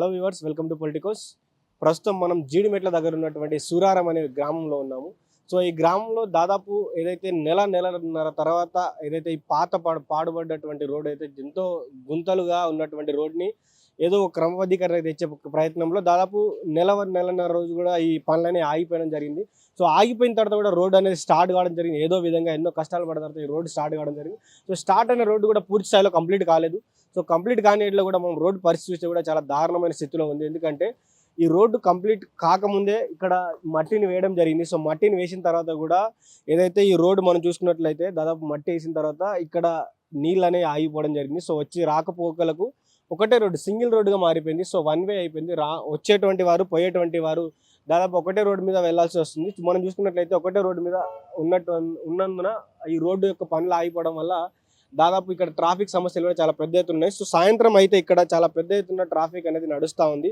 Hello viewers welcome to Politicos. ప్రస్తుతం మనం జీడిమెట్ల దగ్గర ఉన్నటువంటి సూరారం అనే గ్రామంలో ఉన్నాము. సో ఈ గ్రామంలో దాదాపు ఏదైతే నెల నెలన్నర తర్వాత ఏదైతే ఈ పాత పాడు పాడుబడ్డటువంటి రోడ్ అయితే ఎంతో గుంతలుగా ఉన్నటువంటి రోడ్ని ఏదో ఒక క్రమబద్ధీకరణ తెచ్చే ప్రయత్నంలో దాదాపు నెల నెలన్నర రోజు కూడా ఈ పనులనే ఆగిపోవడం జరిగింది. సో ఆగిపోయిన తర్వాత కూడా రోడ్ అనేది స్టార్ట్ కావడం జరిగింది. ఏదో విధంగా ఎన్నో కష్టాలు పడిన తర్వాత ఈ రోడ్ స్టార్ట్ కావడం జరిగింది. సో స్టార్ట్ అయిన రోడ్డు కూడా పూర్తి స్థాయిలో కంప్లీట్ కాలేదు. సో కంప్లీట్ కానిట్లో కూడా మనం రోడ్డు పరిస్థితి చూస్తే కూడా చాలా దారుణమైన స్థితిలో ఉంది. ఎందుకంటే ఈ రోడ్డు కంప్లీట్ కాకముందే ఇక్కడ మట్టిని వేయడం జరిగింది. సో మట్టిని వేసిన తర్వాత కూడా ఏదైతే ఈ రోడ్డు మనం చూసుకున్నట్లయితే దాదాపు మట్టి వేసిన తర్వాత ఇక్కడ నీళ్ళు అనేవి ఆగిపోవడం జరిగింది. సో వచ్చి రాకపోకలకు ఒకటే రోడ్డు సింగిల్ రోడ్డుగా మారిపోయింది. సో వన్ వే అయిపోయింది. రా వచ్చేటువంటి వారు పోయేటువంటి వారు దాదాపు ఒకటే రోడ్డు మీద వెళ్ళాల్సి వస్తుంది. మనం చూసుకున్నట్లయితే ఒకటే రోడ్డు మీద ఉన్నట్టు ఉన్నందున ఈ రోడ్డు యొక్క పనులు ఆగిపోవడం వల్ల దాదాపు ఇక్కడ ట్రాఫిక్ సమస్యలు కూడా చాలా పెద్ద ఎత్తున్నాయి సో సాయంత్రం అయితే ఇక్కడ చాలా పెద్ద ఎత్తున ట్రాఫిక్ అనేది నడుస్తూ ఉంది.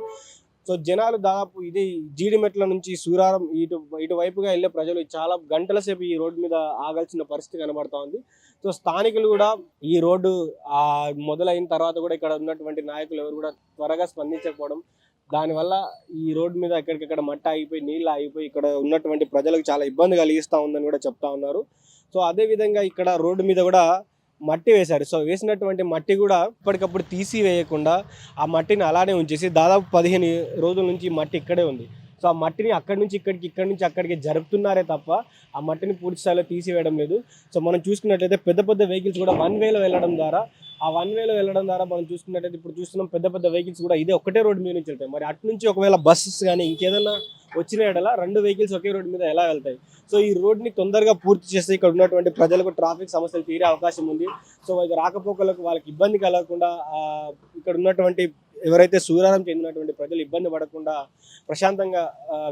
సో జనాలు దాదాపు ఇది జీడిమెట్ల నుంచి సూరారం ఇటు ఇటువైపుగా వెళ్ళే ప్రజలు చాలా గంటల సేపు ఈ రోడ్డు మీద ఆగాల్సిన పరిస్థితి కనబడతా ఉంది. సో స్థానికులు కూడా ఈ రోడ్డు మొదలైన తర్వాత కూడా ఇక్కడ ఉన్నటువంటి నాయకులు ఎవరు కూడా త్వరగా స్పందించకపోవడం దానివల్ల ఈ రోడ్డు మీద ఎక్కడికక్కడ మట్ట ఆగిపోయి నీళ్ళు ఆగిపోయి ఇక్కడ ఉన్నటువంటి ప్రజలకు చాలా ఇబ్బంది కలిగిస్తూ ఉందని కూడా చెప్తా ఉన్నారు. సో అదే విధంగా ఇక్కడ రోడ్డు మీద కూడా మట్టి వేశారు. సో వేసినటువంటి మట్టి కూడా ఇప్పటికప్పుడు తీసి వేయకుండా ఆ మట్టిని అలానే ఉంచేసి దాదాపు పదిహేను రోజుల నుంచి మట్టి ఇక్కడే ఉంది. సో ఆ మట్టిని అక్కడి నుంచి ఇక్కడికి ఇక్కడి నుంచి అక్కడికి జరుపుతున్నారే తప్ప ఆ మట్టిని పూర్తి స్థాయిలో తీసివేయడం లేదు. సో మనం చూసుకున్నట్లయితే పెద్ద పెద్ద వెహికల్స్ కూడా వన్ వేలో వెళ్ళడం ద్వారా ఆ వన్ వేలో వెళ్ళడం ద్వారా మనం చూసుకున్నట్టయితే ఇప్పుడు చూస్తున్నాం పెద్ద పెద్ద వెహికల్స్ కూడా ఇదే ఒకటే రోడ్డు మీద నుంచి వెళ్తాయి. మరి అటు నుంచి ఒకవేళ బస్సెస్ కానీ ఇంకేదైనా వచ్చిన ఎడలా రెండు వెహికల్స్ ఒకే రోడ్డు మీద ఎలా వెళ్తాయి? సో ఈ రోడ్ని తొందరగా పూర్తి చేస్తే ఇక్కడ ఉన్నటువంటి ప్రజలకు ట్రాఫిక్ సమస్యలు తీరే అవకాశం ఉంది. సో ఇది రాకపోకలకు వాళ్ళకి ఇబ్బంది కలగకుండా ఇక్కడ ఉన్నటువంటి ఎవరైతే సూరారం చెందినటువంటి ప్రజలు ఇబ్బంది పడకుండా ప్రశాంతంగా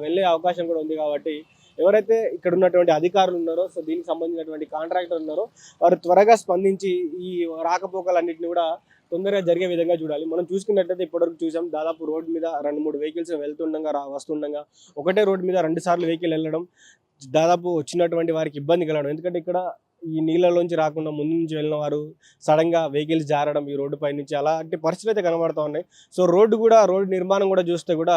వెళ్ళే అవకాశం కూడా ఉంది కాబట్టి ఎవరైతే ఇక్కడ ఉన్నటువంటి అధికారులు ఉన్నారో సో దీనికి సంబంధించినటువంటి కాంట్రాక్టర్ ఉన్నారో వారు త్వరగా స్పందించి ఈ రాకపోకలన్నింటినీ కూడా తొందరగా జరిగే విధంగా చూడాలి. మనం చూసుకున్నట్లయితే ఇప్పటివరకు చూసాం దాదాపు రోడ్డు మీద రెండు మూడు వెహికల్స్ వెళ్తుండగా రా వస్తుండగా ఒకటే రోడ్డు మీద రెండు సార్లు వెహికల్ వెళ్ళడం దాదాపు వచ్చినటువంటి వారికి ఇబ్బంది కలగడం. ఎందుకంటే ఇక్కడ ఈ నీళ్ళలోంచి రాకుండా ముందు నుంచి వెళ్ళిన వారు సడన్గా వెహికల్స్ జారడం ఈ రోడ్డు పై నుంచి అలాంటి పరిస్థితులు అయితే కనబడుతూ ఉన్నాయి. సో రోడ్డు కూడా రోడ్డు నిర్మాణం కూడా చూస్తే కూడా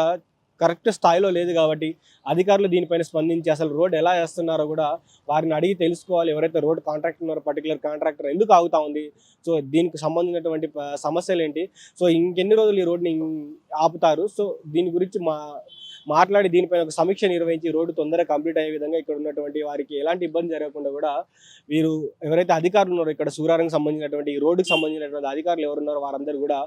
కరెక్ట్ స్థాయిలో లేదు కాబట్టి అధికారులు దీనిపైన స్పందించి అసలు రోడ్ ఎలా వేస్తున్నారో కూడా వారిని అడిగి తెలుసుకోవాలి. ఎవరైతే రోడ్ కాంట్రాక్టర్ ఉన్నారో పర్టికులర్ కాంట్రాక్టర్ ఎందుకు ఆగుతా ఉంది? సో దీనికి సంబంధించినటువంటి సమస్యలు ఏంటి? సో ఇంకెన్ని రోజులు ఈ రోడ్ని ఆపుతారు? సో దీని గురించి మా మాట్లాడి దీనిపైన ఒక సమీక్ష నిర్వహించి రోడ్డు తొందరగా కంప్లీట్ అయ్యే విధంగా ఇక్కడ ఉన్నటువంటి వారికి ఎలాంటి ఇబ్బంది జరగకుండా కూడా వీరు ఎవరైతే అధికారులు ఉన్నారో ఇక్కడ సూరానికి సంబంధించినటువంటి ఈ రోడ్డుకు సంబంధించినటువంటి అధికారులు ఎవరున్నారో వారందరూ కూడా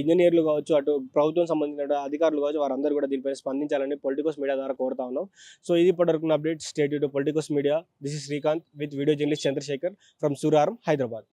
ఇంజనీర్లు కావచ్చు అటు ప్రభుత్వం సంబంధించిన అధికారులు కావచ్చు వారందరూ కూడా దీనిపై స్పందించాలని పొలిటికల్స్ మీడియా ద్వారా కోరుతా ఉన్నాం. సో ఇది ఇప్పటివరకు update. State to politicals media this is Srikanth with video journalist Chandrashekar from Suraram Hyderabad